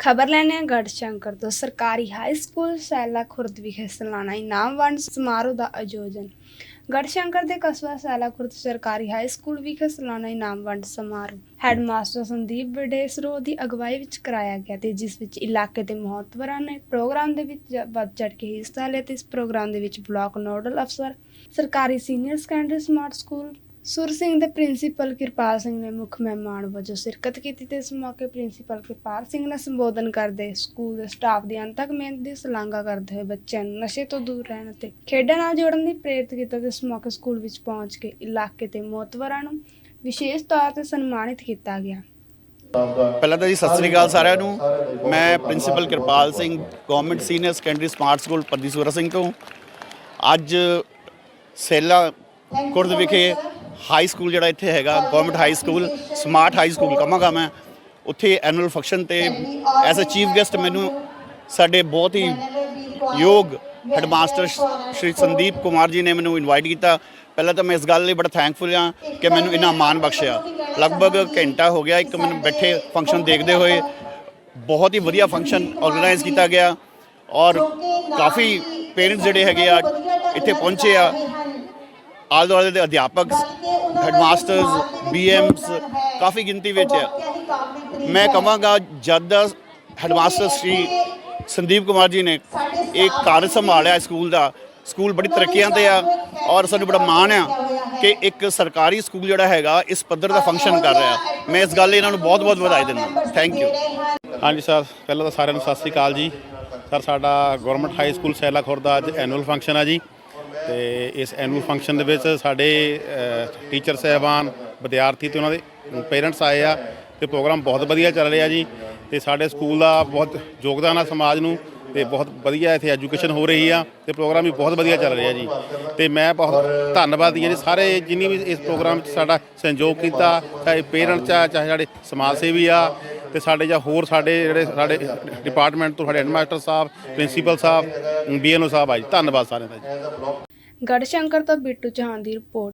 ਖਬਰ ਲੈਣੇ ਆ ਗੜਸ਼ੰਕਰ ਤੋਂ। ਸਰਕਾਰੀ ਹਾਈ ਸਕੂਲ ਸੈਲਾ ਖੁਰਦ ਵਿਖੇ ਸਾਲਾਨਾ ਇਨਾਮ ਵੰਡ ਸਮਾਰੋਹ ਦਾ ਆਯੋਜਨ। ਗੜਸ਼ੰਕਰ ਦੇ ਕਸਬਾ ਸੈਲਾ ਖੁਰਦ ਸਰਕਾਰੀ ਹਾਈ ਸਕੂਲ ਵਿਖੇ ਸਾਲਾਨਾ ਇਨਾਮ ਵੰਡ ਸਮਾਰੋਹ। ਹੈਡਮਾਸਟਰ ਸੰਦੀਪ ਬਡੇਸਰੋ ਦੀ ਅਗਵਾਈ ਵਿੱਚ ਕਰਾਇਆ ਗਿਆ ਤੇ ਜਿਸ ਵਿੱਚ ਇਲਾਕੇ ਦੇ ਮਹੱਤਵਰਾਂ ਨੇ ਪ੍ਰੋਗਰਾਮ ਦੇ ਵਿੱਚ ਵੱਧ ਚੜ ਕੇ ਹਿੱਸਾ ਲਿਆ ਤੇ ਇਸ ਪ੍ਰੋਗਰਾਮ ਦੇ ਵਿੱਚ ਬਲਾਕ ਨੋਡਲ ਅਫਸਰ, ਸਰਕਾਰੀ ਸੀਨੀਅਰ ਸੈਕੰਡਰੀ ਸਮਾਰਟ ਸਕੂਲ ਸੁਰ ਸਿੰਘ ਦੇ ਪ੍ਰਿੰਸੀਪਲ ਕਿਰਪਾਲ ਸਿੰਘ ਨੇ ਮੁੱਖ ਮਹਿਮਾਨ ਵਜੋਂ ਸ਼ਿਰਕਤ ਕੀਤੀ ਤੇ ਇਸ ਮੌਕੇ ਪ੍ਰਿੰਸੀਪਲ ਕਿਰਪਾਲ ਸਿੰਘ ਨੇ ਸੰਬੋਧਨ ਕਰਦੇ ਸਕੂਲ ਦੇ ਸਟਾਫ ਦੀ ਅੰਤਕ ਮਿਹਨਤ ਦੀ ਸ਼ਲਾਘਾ ਕਰਦੇ ਹੋਏ ਬੱਚਿਆਂ ਨੂੰ ਨਸ਼ੇ ਤੋਂ ਦੂਰ ਰਹਿਣ ਅਤੇ ਖੇਡਾਂ ਨਾਲ ਜੋੜਨ ਦੀ ਪ੍ਰੇਰਿਤ ਕੀਤਾ ਤੇ ਇਸ ਮੌਕੇ ਸਕੂਲ ਵਿੱਚ ਪਹੁੰਚ ਕੇ ਇਲਾਕੇ ਦੇ ਮੋਤਵਰਾਂ ਨੂੰ ਵਿਸ਼ੇਸ਼ ਤੌਰ ਤੇ ਸਨਮਾਨਿਤ ਕੀਤਾ ਗਿਆ। ਪਹਿਲਾਂ ਤਾਂ ਜੀ ਸਤਿ ਸ੍ਰੀ ਅਕਾਲ ਸਾਰਿਆਂ ਨੂੰ। ਮੈਂ principal Kirpal Singh, government senior secondary smart school ਪਰਦੀਸਵਰਾ ਸਿੰਘ ਤੋਂ। ਅੱਜ ਸੇਲਾ ਕੁਰਦ ਵਿਖੇ ਹਾਈ ਸਕੂਲ ਜਿਹੜਾ ਇੱਥੇ ਹੈਗਾ government high school smart high school ਕਹਾਂਗਾ ਮੈਂ। ਉੱਥੇ ਐਨੂਅਲ ਫੰਕਸ਼ਨ ਤੇ ਐਜ਼ ਅ ਚੀਫ ਗੈਸਟ ਮੈਨੂੰ ਸਾਡੇ ਬਹੁਤ ਹੀ ਯੋਗ ਹੈਡਮਾਸਟਰ ਸ਼੍ਰੀ ਸੰਦੀਪ ਕੁਮਾਰ ਜੀ ਨੇ ਮੈਨੂੰ ਇਨਵਾਈਟ ਕੀਤਾ। ਪਹਿਲਾਂ ਤਾਂ ਮੈਂ ਇਸ ਗੱਲ ਲਈ ਬੜਾ ਥੈਂਕਫੁਲ ਹਾਂ ਕਿ ਮੈਨੂੰ ਇਨਾਮ ਮਾਣ ਬਖਸ਼ਿਆ। ਲਗਭਗ ਘੰਟਾ ਹੋ ਗਿਆ, ਇੱਕ ਮੈਨੂੰ ਬੈਠੇ ਫੰਕਸ਼ਨ ਦੇਖਦੇ ਹੋਏ ਬਹੁਤ ਹੀ ਵਧੀਆ ਫੰਕਸ਼ਨ ਆਰਗੇਨਾਈਜ਼ ਕੀਤਾ ਗਿਆ ਔਰ ਕਾਫੀ ਪੇਰੈਂਟਸ ਜਿਹੜੇ ਹੈਗੇ ਆ ਇੱਥੇ ਪਹੁੰਚੇ ਆ। ਆਲੇ ਦੁਆਲੇ ਦੇ ਅਧਿਆਪਕ ਹੈਡਮਾਸਟਰਸ ਬੀਐਮਸ ਕਾਫੀ ਗਿਣਤੀ ਵਿੱਚ ਆ ਮੈਂ ਕਹਾਂਗਾ ਜਦ ਦਾ ਹੈਡਮਾਸਟਰ ਸ਼੍ਰੀ ਸੰਦੀਪ ਕੁਮਾਰ ਜੀ ਨੇ ਇਹ ਕਾਰਜ ਸੰਭਾਲਿਆ ਸਕੂਲ ਦਾ ਸਕੂਲ ਬੜੀ ਤਰੱਕੀਆਂ ਤੇ ਆ ਔਰ ਸਾਨੂੰ ਬੜਾ ਮਾਣ ਆ ਕਿ ਇੱਕ ਸਰਕਾਰੀ ਸਕੂਲ ਜਿਹੜਾ ਹੈਗਾ ਇਸ ਪੱਧਰ ਦਾ ਫੰਕਸ਼ਨ ਕਰ ਰਿਹਾ। ਮੈਂ ਇਸ ਗੱਲ ਲਈ ਇਹਨਾਂ ਨੂੰ ਬਹੁਤ-ਬਹੁਤ ਵਧਾਈ ਦਿੰਦਾ। ਥੈਂਕ ਯੂ ਹਾਂਜੀ ਸਰ ਪਹਿਲਾਂ ਤਾਂ ਸਾਰਿਆਂ ਨੂੰ ਸਤਿ ਸ੍ਰੀ ਅਕਾਲ ਜੀ। ਸਰ ਸਾਡਾ government high school Saila Khurd ਦਾ ਅੱਜ ਐਨੂਅਲ ਫੰਕਸ਼ਨ ਆ ਜੀ। ਤੇ ਇਸ ਐਨੂਅਲ ਫੰਕਸ਼ਨ ਦੇ ਵਿੱਚ ਸਾਡੇ ਟੀਚਰ ਸਹਿਬਾਨ, ਵਿਦਿਆਰਥੀ ਤੇ ਉਹਨਾਂ ਦੇ ਪੇਰੈਂਟਸ ਆਏ ਆ ਤੇ ਪ੍ਰੋਗਰਾਮ ਬਹੁਤ ਵਧੀਆ ਚੱਲ ਰਿਹਾ ਜੀ ਤੇ ਸਾਡੇ ਸਕੂਲ ਦਾ ਬਹੁਤ ਯੋਗਦਾਨ ਆ ਸਮਾਜ ਨੂੰ ਤੇ ਬਹੁਤ ਵਧੀਆ ਇੱਥੇ ਐਜੂਕੇਸ਼ਨ ਹੋ ਰਹੀ ਆ ਤੇ ਪ੍ਰੋਗਰਾਮ ਵੀ ਬਹੁਤ ਵਧੀਆ ਚੱਲ ਰਿਹਾ ਜੀ। ਤੇ ਮੈਂ ਬਹੁਤ ਧੰਨਵਾਦੀ ਹਾਂ ਜੀ ਸਾਰੇ ਜਿੰਨੀ ਵੀ ਇਸ ਪ੍ਰੋਗਰਾਮ 'ਚ ਸਾਡਾ ਸਹਿਯੋਗ ਕੀਤਾ, ਚਾਹੇ ਪੇਰੈਂਟਸ ਆ, ਚਾਹੇ ਸਾਡੇ ਸਮਾਜ ਸੇਵੀ ਆ ਤੇ ਸਾਡੇ ਜਾਂ ਹੋਰ ਸਾਡੇ ਜਿਹੜੇ ਸਾਡੇ ਡਿਪਾਰਟਮੈਂਟ ਤੋਂ ਸਾਡੇ ਹੈਡਮਾਸਟਰ ਸਾਹਿਬ ਪ੍ਰਿੰਸੀਪਲ ਸਾਹਿਬ ਬੀਐਨਓ ਸਾਹਿਬ ਆ ਜੀ। ਧੰਨਵਾਦ ਸਾਰਿਆਂ ਦਾ ਜੀ। ਗੜਸ਼ੰਕਰ ਤੋਂ ਬਿੱਟੂ ਚੌਹਾਨ ਦੀ ਰਿਪੋਰਟ